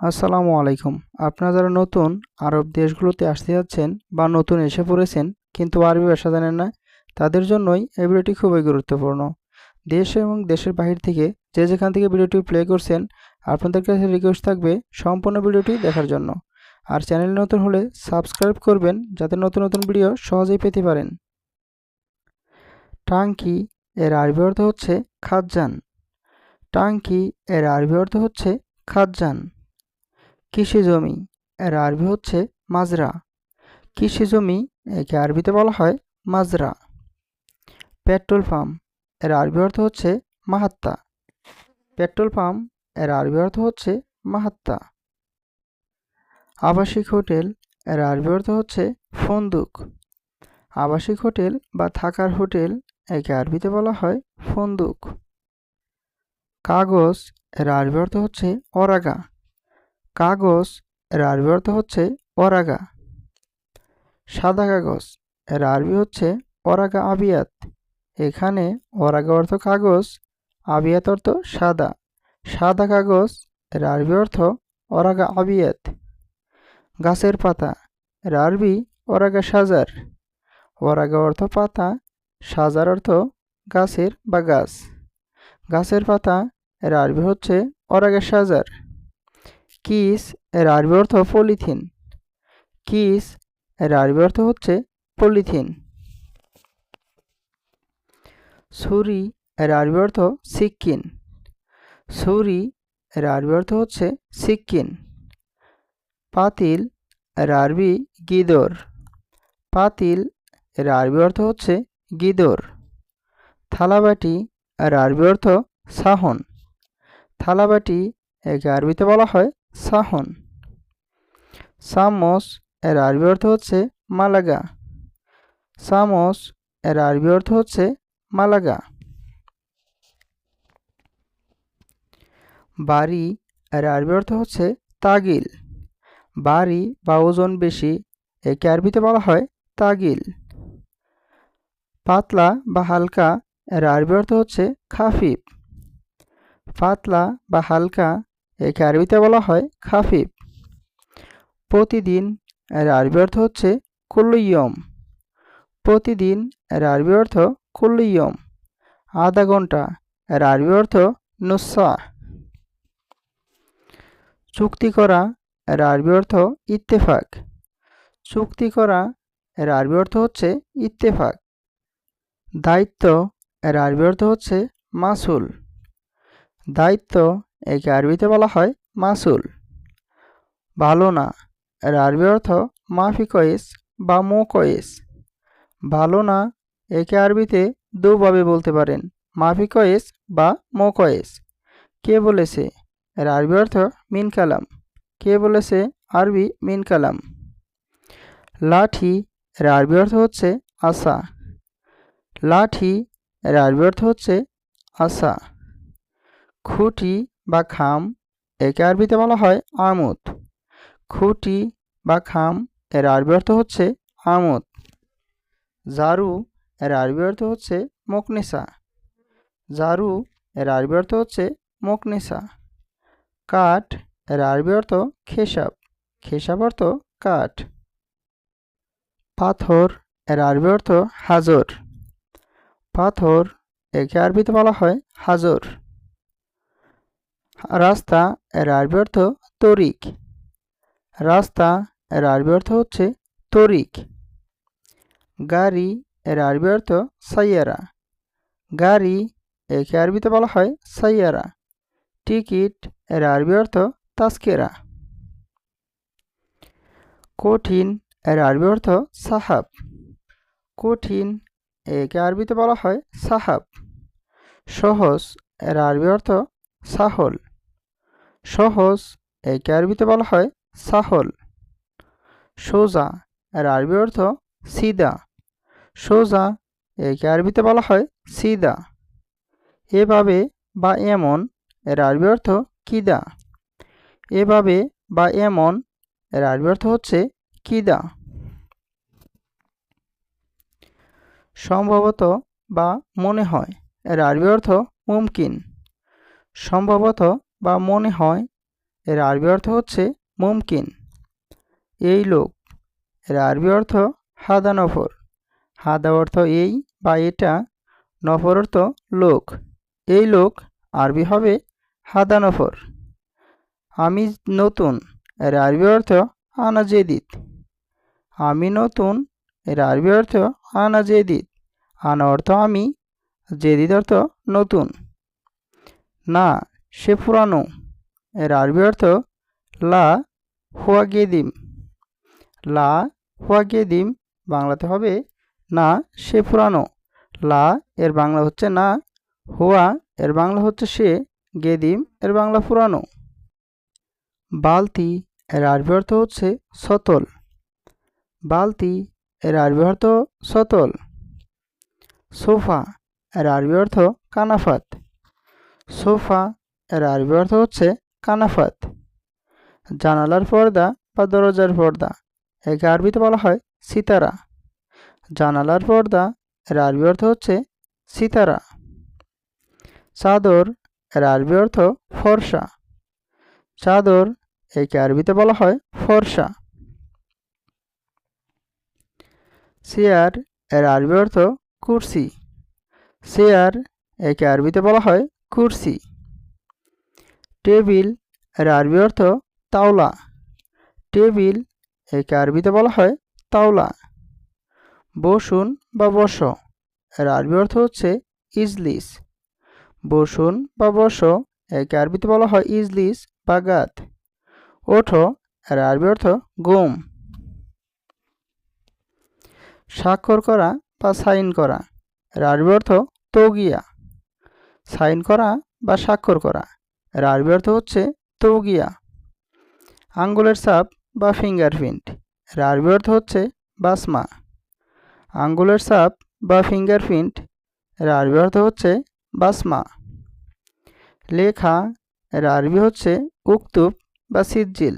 আসসালামু আলাইকুম। আপনারা যারা নতুন আরব দেশগুলোতে আসতে যাচ্ছেন বা নতুন এসে পড়েছেন কিন্তু আরবি ভাষা জানেন না, তাদের জন্যই এই ভিডিওটি খুবই গুরুত্বপূর্ণ। দেশ এবং দেশের বাহির থেকে যে যেখান থেকে ভিডিওটি প্লে করছেন, আপনাদের কাছে রিকোয়েস্ট থাকবে সম্পূর্ণ ভিডিওটি দেখার জন্য। আর চ্যানেল নতুন হলে সাবস্ক্রাইব করবেন যাতে নতুন নতুন ভিডিও সহজেই পেতে পারেন। টাঙ্কি এর আরবি অর্থ হচ্ছে খাজ্জান। টাঙ্কি এর আরবি অর্থ হচ্ছে খাজ্জান। কৃষি জমি, এর আরবি হচ্ছে মাজরা। কৃষি জমি, একে আরবিতে বলা হয় মাজরা। পেট্রোল পাম্প, এর আরবি অর্থ হচ্ছে মাহাত্তা। পেট্রোল পাম্প, এর আরবি অর্থ হচ্ছে মাহাত্তা। আবাসিক হোটেল, এর আরবি অর্থ হচ্ছে ফন্দুক। আবাসিক হোটেল বা থাকার হোটেল, একে আরবিতে বলা হয় ফন্দুক। কাগজ, এর আরবি অর্থ হচ্ছে অরাগা। কাগজ, এর আরবি অর্থ হচ্ছে অরাগা। সাদা কাগজ, এর আরবি হচ্ছে অরাগা আবিয়াত। এখানে অরাগা অর্থ কাগজ, আবিয়াত অর্থ সাদা। সাদা কাগজ, এর আরবি অর্থ অরাগা আবিয়াত। গাছের পাতা, এর আরবি অরাগা সাজার। অরাগা অর্থ পাতা, সাজার অর্থ গাছের বা গাছ। গাছের পাতা, এর আরবি হচ্ছে অরাগা সাজার। কিস এর আরবি অর্থ পলিথিন। কিস এর আরবি অর্থ হচ্ছে পলিথিন। ছুরি এর আরবি অর্থ সিক্কিন ছুরি এর আরবি অর্থ হচ্ছে সিক্কিন পাতিল এর আরবি গিদর। পাতিল এর আরবি অর্থ হচ্ছে গিদর। থালাবাটি এর আরবি অর্থ সাহন থালাবাটি একে আরবিতে বলা হয় সাহন। সামস এর আরবি অর্থ হচ্ছে মালাগা। সামস এর আরবি অর্থ হচ্ছে মালাগা। বাড়ি এর আরবি অর্থ হচ্ছে তাগিল। বাড়ি বা ওজন বেশি, একে আরবিতে বলা হয় তাগিল। পাতলা বা হালকা এর আরবি অর্থ হচ্ছে খাফিফ। পাতলা বা হালকা একে আরবিতে বলা হয় খাফিফ। প্রতিদিন এর আরবি অর্থ হচ্ছে কুল্লুইয়ম। প্রতিদিন এর আরবি অর্থ কুল্লুইয়ম। আধা ঘণ্টা এর আরবি অর্থ নুসা চুক্তি করা এর আরবি অর্থ ইত্তেফাক। চুক্তি করা এর আরবি অর্থ হচ্ছে ইত্তেফাক। দায়িত্ব এর আরবি অর্থ হচ্ছে মাসুল। দায়িত্ব একে আরবিতে বলা হয় মাসুল। ভালো না। এর আরবি অর্থ মাফি কয়েস বা মো কয়েস ভালো না একে আরবিতে দুভাবে বলতে পারেন মাফি কয়েস বা মো কয়েস কে বলেছে? এর আরবি অর্থ মিন কালাম। কে বলেছে? আরবি মিন কালাম। লাঠি, এর আরবি অর্থ হচ্ছে আশা। লাঠি, এর আরবি অর্থ হচ্ছে আশা। খুঁটি বা খাম, একে আরবিতে বলা হয় আমুদ। খুঁটি বা খাম, এর আরবি অর্থ হচ্ছে আমুদ। জারু এর আরবি অর্থ হচ্ছে মকনেসা জারু এর আরবি অর্থ হচ্ছে মকনেসা কাঠ, এর আরবি অর্থ খেসাব। খেসাব অর্থ কাঠ। পাথর, এর আরবি অর্থ হাজর। পাথর, একে আরবিতে বলা হয় হাজর। রাস্তা এর আরবি অর্থ তরিক। রাস্তা এর আরবি অর্থ হচ্ছে তরিক। গাড়ি এর আরবি অর্থ সাইয়ারা। গাড়ি একে আরবিতে বলা হয় সাইয়ারা। টিকিট এর আরবি অর্থ তাস্কেরা। কঠিন এর আরবি অর্থ সাহাব। কঠিন একে আরবিতে বলা হয় সাহাব। সহজ এর আরবি অর্থ সাহল। সহজ, একে আরবিতে বলা হয় সাহল। সোজা, এর আরবি অর্থ সিদা। সোজা, একে আরবিতে বলা হয় সিদা। এভাবে বা এমন, এর আরবি অর্থ কিদা। এভাবে বা এমন, এর আরবি অর্থ হচ্ছে কিদা। সম্ভবত বা মনে হয়, এর আরবি অর্থ মুমকিন। সম্ভবত বা মনে হয়, এর আরবি অর্থ হচ্ছে মুমকিন। এই লোক, এর আরবি অর্থ হাদা নফর। হাদা অর্থ এই বা এটা, নফর অর্থ লোক। এই লোক আরবি হবে হাদা নফর। আমি নতুন, এর আরবি অর্থ আনা জেদিদ। আমি নতুন, এর আরবি অর্থ আনা জেদিদ। আনা অর্থ আমি, জেদিদ অর্থ নতুন। না সে পুরানো। এর আরবি অর্থ, লা হুয়া গেদিম। লা হুয়া গেদিম বাংলাতে হবে না সে পুরানো। লা এর বাংলা হচ্ছে না, হুয়া এর বাংলা হচ্ছে সে, গেদিম এর বাংলা পুরানো। বালতি এর আরবি অর্থ হচ্ছে সতল। বালতি এর আরবি অর্থ সতল। সোফা এর আরবি অর্থ কানাফাত। সোফা এর আরবি অর্থ হচ্ছে কানাফাত। জানালার পর্দা বা দরজার পর্দা, একে আরবিতে বলা হয় সিতারা। জানালার পর্দা, এর আরবি অর্থ হচ্ছে সিতারা। চাদর, এর আরবি অর্থ ফর্সা। চাদর, একে আরবিতে বলা হয় ফর্সা। চেয়ার, এর আরবি অর্থ কুরসি। চেয়ার, একে আরবিতে বলা হয় কুরসি। টেবিল, এর আরবি অর্থ তাওলা। টেবিল, একে আরবিতে বলা হয় তাওলা। বসুন বা বস, এর আরবি অর্থ হচ্ছে ইজলিস। বসুন বা বস, একে আরবিতে বলা হয় ইজলিস বা গাত। ওঠো, এর আরবি অর্থ গোম। স্বাক্ষর করা বা সাইন করা, এর আরবি অর্থ তৌগিয়া। সাইন করা বা স্বাক্ষর করা এর আরবি অর্থ হচ্ছে তৌগিয়া, আঙ্গুলের ছাপ বা ফিঙ্গারপ্রিন্ট এর আরবি অর্থ হচ্ছে বাসমা, আঙ্গুলের ছাপ বা ফিঙ্গারপ্রিন্ট এর আরবি অর্থ হচ্ছে বাসমা। লেখা, এর আরবি হচ্ছে উক্তুব বা সিজ্জিল।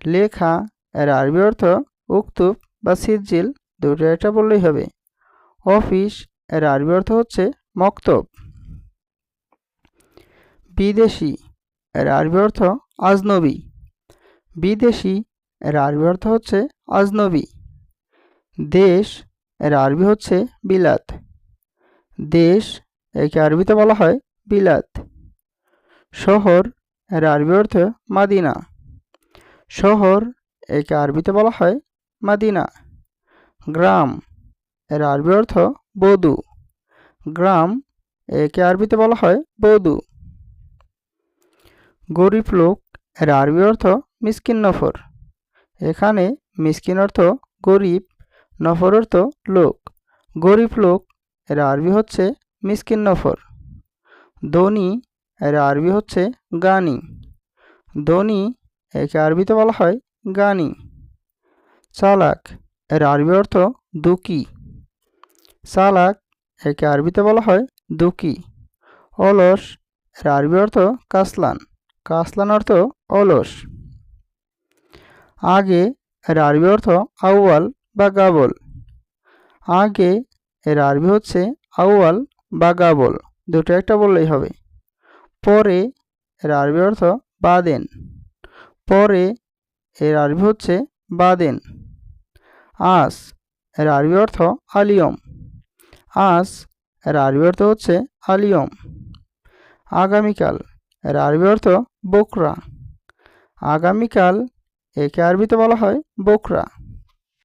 লেখা, এর আরবি অর্থ উক্তুব বা সিজ্জিল। দুটো একটা বললেই হবে। অফিস, এর আরবি অর্থ হচ্ছে মক্তব। বিদেশি, এর আরবি অর্থ আজনবী। বিদেশি, এর আরবি অর্থ হচ্ছে আজনবী। দেশ, এর আরবি হচ্ছে বিলাত। দেশ, একে আরবিতে বলা হয় বিলাত। শহর, এর আরবি অর্থ মাদিনা। শহর, একে আরবিতে বলা হয় মাদিনা। গ্রাম, এর আরবি অর্থ বধু। গ্রাম, একে আরবিতে বলা হয় বধু। গরিব লোক, এর আরবি অর্থ মিসকিন নফর। এখানে মিসকিন অর্থ গরিব, নফর অর্থ লোক। গরিব লোক, এর আরবি হচ্ছে মিসকিন নফর। ধনী, এর আরবি হচ্ছে গানি। ধনী, একে আরবিতে বলা হয় গানি। চালাক, এর আরবি অর্থ দুকি। চালাক, একে আরবিতে বলা হয় দুকি। অলস, এর আরবি অর্থ কাসলান। কাসলান অর্থ অলস। আগে এর আরবি অর্থ আউয়াল বা গাবল। আগে এর আরবি হচ্ছে আউয়াল বা গাবল, দুটো একটা বললেই হবে। পরে এর আরবি অর্থ বাদেন। পরে এর আরবি হচ্ছে বাদেন। আস এর আরবি অর্থ আলিয়ম। আস এর আরবি অর্থ হচ্ছে আলিয়ম। আগামীকাল এর আরবি অর্থ বকরা। আগামীকাল একে আরবিতে বলা হয় বকরা।